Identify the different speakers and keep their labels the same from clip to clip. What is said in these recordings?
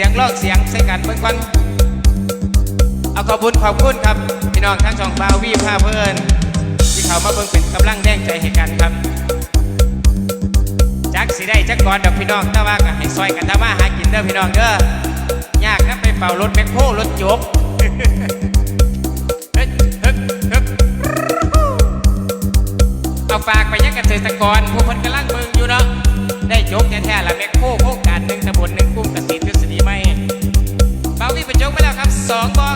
Speaker 1: สียงลอกเสียงใส่กันเพื่อนกันเอาขอบคุณขอบคุณครับ พี่น้องทั้งสองบาวีพาเพื่อนที่เขามาเพิ่งเป็นกำลังแดงใจให้กันครับจักสิได้จักก่อนดอกพี่น้องตะว่าก็ให้ซอยกันตะวัาหากินเด้อพี่น้องเด้อยากนะไปเป่ารถแม็กโครรถยกเอาฝากไปยังเกษตรกรผู้พันกำลังเบิ่งอยู่เนาะได้ยกแท้ๆละแมคโครโคกการหนึ่งตำบลหนึ่งกุ้งกระสี só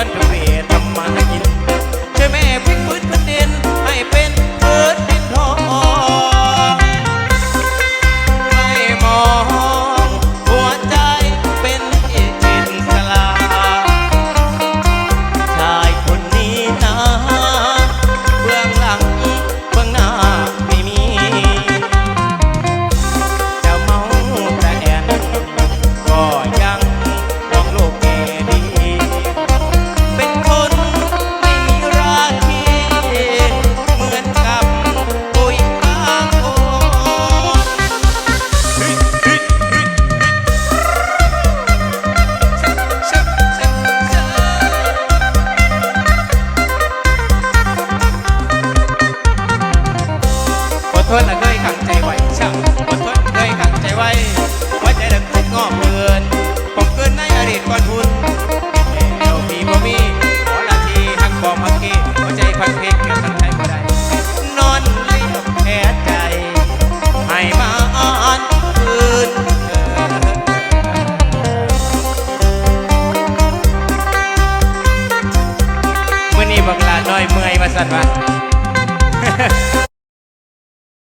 Speaker 1: encuentro ทนเคยขัง
Speaker 2: ใจไว้
Speaker 1: ช่างอด
Speaker 2: ท
Speaker 1: นเคยขังใจ
Speaker 2: ไว้
Speaker 1: ว่าใจดัง
Speaker 2: จิ
Speaker 1: ตงอก
Speaker 2: เบือน
Speaker 1: ผมเกินในอดีตก่อนทุนแล้วพี่บ่มีขอละทีหักบอมพักกี้หัวใจพันเพลงเก็ทันใจบ่ได้
Speaker 2: นอนเลยแพ้ใจ ให้มาอ่อนคืนเมื่
Speaker 1: อนี้บังลาน้อยเมื่อยมาสั่นวะ